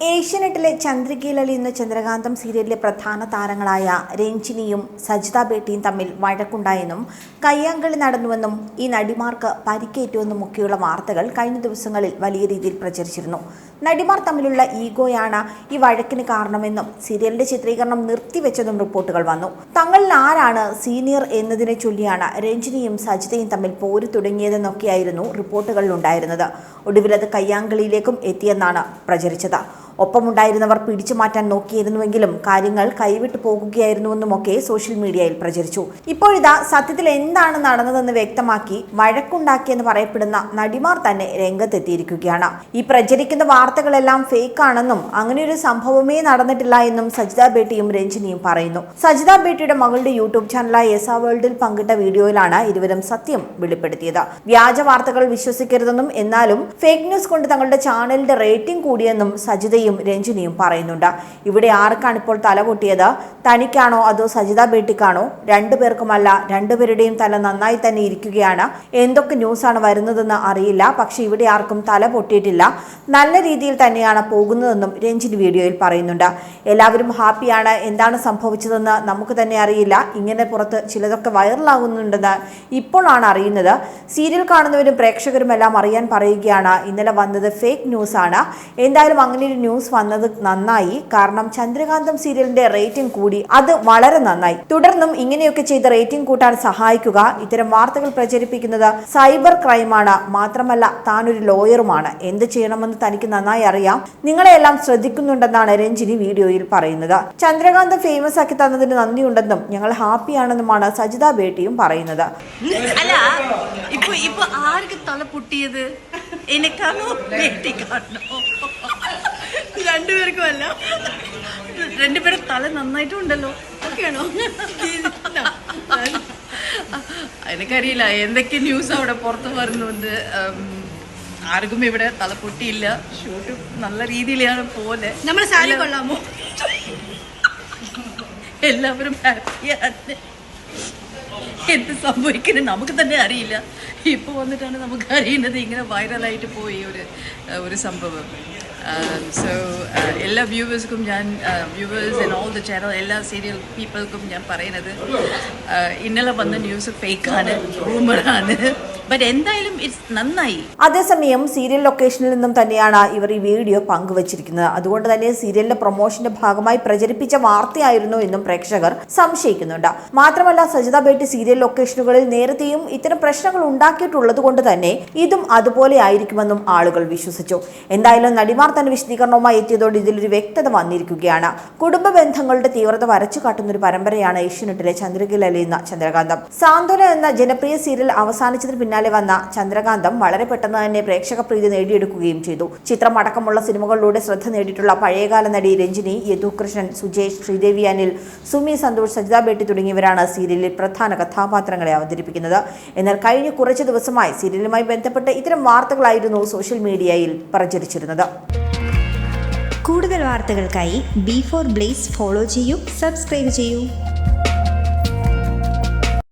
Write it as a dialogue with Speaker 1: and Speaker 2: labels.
Speaker 1: ഏഷ്യനെട്ടിലെ ചന്ദ്രികയിൽ എന്ന ചന്ദ്രകാന്തം സീരിയലിലെ പ്രധാന താരങ്ങളായ രഞ്ജിനിയും സജിത ബേട്ടിയും തമ്മിൽ വഴക്കുണ്ടായെന്നും കയ്യാങ്കളി നടന്നുവെന്നും ഈ നടിമാർക്ക് പരിക്കേറ്റുവെന്നും ഒക്കെയുള്ള വാർത്തകൾ കഴിഞ്ഞ ദിവസങ്ങളിൽ വലിയ രീതിയിൽ പ്രചരിച്ചിരുന്നു. നടിമാർ തമ്മിലുള്ള ഈഗോയാണ് ഈ വഴക്കിന് കാരണമെന്നും സീരിയലിന്റെ ചിത്രീകരണം നിർത്തിവെച്ചതും റിപ്പോർട്ടുകൾ വന്നു. തങ്ങളിൽ ആരാണ് സീനിയർ എന്നതിനെ ചൊല്ലിയാണ് രഞ്ജിനിയും സജിതയും തമ്മിൽ പോര് തുടങ്ങിയതെന്നൊക്കെയായിരുന്നു റിപ്പോർട്ടുകളിലുണ്ടായിരുന്നത്. ഒടുവിലത് കയ്യാങ്കളിയിലേക്കും എത്തിയെന്നാണ് പ്രചരിച്ചത്. ഒപ്പമുണ്ടായിരുന്നവർ പിടിച്ചു മാറ്റാൻ നോക്കിയിരുന്നുവെങ്കിലും കാര്യങ്ങൾ കൈവിട്ടു പോകുകയായിരുന്നുവെന്നുമൊക്കെ സോഷ്യൽ മീഡിയയിൽ പ്രചരിച്ചു. ഇപ്പോഴിതാ സത്യത്തിൽ എന്താണ് നടന്നതെന്ന് വ്യക്തമാക്കി വഴക്കുണ്ടാക്കിയെന്ന് പറയപ്പെടുന്ന നടിമാർ തന്നെ രംഗത്തെത്തിയിരിക്കുകയാണ്. ഈ പ്രചരിക്കുന്ന വാർത്തകളെല്ലാം ഫേക്ക് ആണെന്നും അങ്ങനെയൊരു സംഭവമേ നടന്നിട്ടില്ല എന്നും സജിത ബേട്ടിയും രഞ്ജിനിയും പറയുന്നു. സജിത ബേട്ടിയുടെ മകളുടെ യൂട്യൂബ് ചാനലായ എസ വേൾഡിൽ പങ്കിട്ട വീഡിയോയിലാണ് ഇരുവരും സത്യം വെളിപ്പെടുത്തിയത്. വ്യാജ വാർത്തകൾ വിശ്വസിക്കരുതെന്നും എന്നാലും ഫേക്ക് ന്യൂസ് കൊണ്ട് തങ്ങളുടെ ചാനലിന്റെ റേറ്റിംഗ് കൂടിയെന്നും സജിതയും രഞ്ജിനിയും പറയുന്നുണ്ട്. ഇവിടെ ആർക്കാണ് ഇപ്പോൾ തല പൊട്ടിയത്? തനിക്കാണോ അതോ സജിത ബേട്ടിക്കാണോ? രണ്ടുപേർക്കുമല്ല രണ്ടുപേരുടെയും തല നന്നായി തന്നെ ഇരിക്കുകയാണ്. എന്തൊക്കെ ന്യൂസാണ് വരുന്നതെന്ന് അറിയില്ല പക്ഷെ ഇവിടെ ആർക്കും തല പൊട്ടിയിട്ടില്ല. നല്ല രീതിയിൽ തന്നെയാണ് പോകുന്നതെന്നും രഞ്ജിനി വീഡിയോയിൽ പറയുന്നുണ്ട്. എല്ലാവരും ഹാപ്പിയാണ് എന്താണ് സംഭവിച്ചതെന്ന് നമുക്ക് തന്നെ അറിയില്ല. ഇങ്ങനെ പുറത്ത് ചിലതൊക്കെ വൈറലാകുന്നുണ്ടെന്ന് ഇപ്പോഴാണ് അറിയുന്നത്. സീരിയൽ കാണുന്നവരും പ്രേക്ഷകരും എല്ലാം അറിയാൻ പറയുകയാണ് ഇന്നലെ വന്നത് ഫേക്ക് ന്യൂസ് ആണ് എന്തായാലും അങ്ങനെ ഒരു ന്യൂസ് വന്നത് നന്നായി. കാരണം ചന്ദ്രകാന്തം സീരിയലിന്റെ റേറ്റിംഗ് കൂടി അത് വളരെ നന്നായി. തുടർന്നും ഇങ്ങനെയൊക്കെ ചെയ്ത് റേറ്റിംഗ് കൂട്ടാൻ സഹായിക്കുക. ഇത്തരം വാർത്തകൾ പ്രചരിപ്പിക്കുന്നത് സൈബർ ക്രൈമാണ്. മാത്രമല്ല താനൊരു ലോയറുമാണ്. എന്ത് ചെയ്യണമെന്ന് തനിക്ക് നന്നായി അറിയാം. നിങ്ങളെല്ലാം ശ്രദ്ധിക്കുന്നുണ്ടെന്നാണ് രഞ്ജിനി വീഡിയോയിൽ പറയുന്നത്. ചന്ദ്രകാന്ത് ഫേമസ് ആക്കി തന്നതിന് നന്ദിയുണ്ടെന്നും ഞങ്ങൾ ഹാപ്പിയാണെന്നുമാണ് സജിത ബേട്ടിയും പറയുന്നത്.
Speaker 2: അല്ല ആർക്ക് തല പൊട്ടിയത്? എനിക്കാണോ വേട്ടിക്കാണോ രണ്ടുപേർക്കും അല്ല രണ്ടുപേരും തല നന്നായിട്ടും ഉണ്ടല്ലോ ഓക്കെയാണോ? എനിക്കറിയില്ല എന്തൊക്കെ ന്യൂസ് അവിടെ പുറത്ത് വരുന്നുണ്ട്. ആർക്കും ഇവിടെ തല പൊട്ടിയില്ല. ഷൂട്ട് നല്ല രീതിയിലാണ് പോലെ.
Speaker 3: നമ്മൾ സാരി കൊള്ളാമോ?
Speaker 2: എല്ലാവരും ഹാപ്പിയാണ് എന്ത് സംഭവിക്കുന്നത് നമുക്ക് തന്നെ അറിയില്ല. ഇപ്പൊ വന്നിട്ടാണ് നമുക്ക് അറിയുന്നത് ഇങ്ങനെ വൈറലായിട്ട് പോയി ഒരു ഒരു സംഭവം. സോ എല്ലാ വ്യൂവേഴ്സിനും ഞാൻ viewers and all the channel എല്ലാ സീരിയൽ പീപ്പിൾക്കും ഞാൻ പറയുന്നത് ഏഹ്, ഇന്നലെ വന്ന ന്യൂസ് ഫേക്കാണ് റൂമറാണ് എന്തായാലും നന്നായി.
Speaker 1: അതേസമയം സീരിയൽ ലൊക്കേഷനിൽ നിന്നും തന്നെയാണ് ഇവർ ഈ വീഡിയോ പങ്കുവച്ചിരിക്കുന്നത്. അതുകൊണ്ട് തന്നെ സീരിയലിന്റെ പ്രൊമോഷന്റെ ഭാഗമായി പ്രചരിപ്പിച്ച വാർത്തയായിരുന്നു എന്നും പ്രേക്ഷകർ സംശയിക്കുന്നുണ്ട്. മാത്രമല്ല സജിത ബേട്ടി സീരിയൽ ലൊക്കേഷനുകളിൽ നേരത്തെയും ഇത്തരം പ്രശ്നങ്ങൾ ഉണ്ടാക്കിയിട്ടുള്ളത് കൊണ്ട് തന്നെ ഇതും അതുപോലെ ആയിരിക്കുമെന്നും ആളുകൾ വിശ്വസിച്ചു. എന്തായാലും നടിമാർ തന്നെ വിശദീകരണവുമായി എത്തിയതോടെ ഇതിലൊരു വ്യക്തത വന്നിരിക്കുകയാണ്. കുടുംബ ബന്ധങ്ങളുടെ തീവ്രത വരച്ചു കാട്ടുന്ന ഒരു പരമ്പരയാണ് ഏഷ്യനെട്ടിലെ ചന്ദ്രകിലെന്ന ചന്ദ്രകാന്തം. സാന്ത്വന എന്ന ജനപ്രിയ സീരിയൽ അവസാനിച്ചതിന് പിന്നാലെ വന്ന ചന്ദ്രകാന്തം വളരെ പെട്ടെന്ന് തന്നെ പ്രേക്ഷക പ്രീതി നേടിയെടുക്കുകയും ചെയ്തു. ചിത്രം അടക്കമുള്ള സിനിമകളിലൂടെ ശ്രദ്ധ നേടിയിട്ടുള്ള പഴയകാല നടി രഞ്ജിനി യദുകൃഷ്ണൻ സുജേഷ് ശ്രീദേവി അനിൽ സുമി സന്തോഷ് സജിത ബേട്ടി തുടങ്ങിയവരാണ് സീരിയലിൽ പ്രധാന കഥാപാത്രങ്ങളെ അവതരിപ്പിക്കുന്നത്. എന്നാൽ കഴിഞ്ഞ കുറച്ച് ദിവസമായി സീരിയലുമായി ബന്ധപ്പെട്ട് ഇത്തരം വാർത്തകളായിരുന്നു സോഷ്യൽ മീഡിയയിൽ പ്രചരിച്ചിരുന്നത്.
Speaker 4: കൂടുതൽ വാർത്തകൾക്കായി ബി ഫോർ ബ്ലേസ് ഫോളോ ചെയ്യൂ സബ്സ്ക്രൈബ് ചെയ്യൂ.